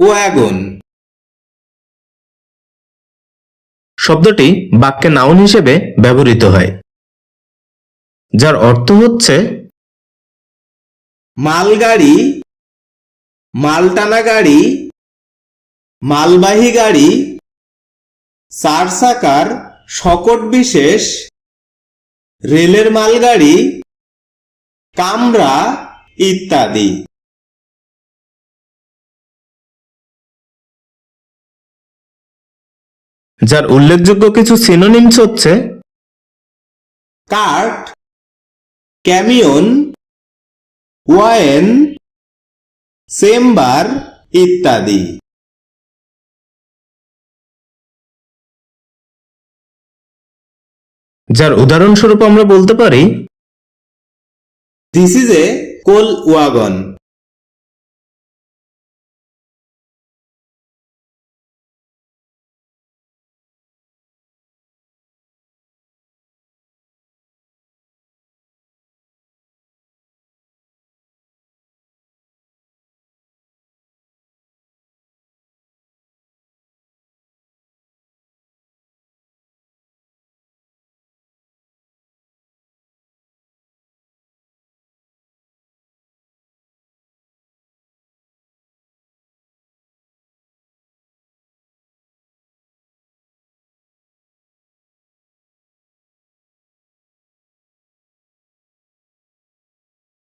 Wagon শব্দটি বাক্যে noun হিসেবে ব্যবহৃত হয় যার অর্থ হচ্ছে মালগাড়ি মালটানা গাড়ি মালবাহী গাড়ি চার চাকার শকট বিশেষ রেলের মালগাড়ি কামরা ইত্যাদি। যার উল্লেখযোগ্য কিছু সিনোনিমস হচ্ছে কার্ট ক্যামিয়ন ওয়ায়েন চেম্বার ইত্যাদি। যার উদাহরণস্বরূপ আমরা বলতে পারি this is a coal wagon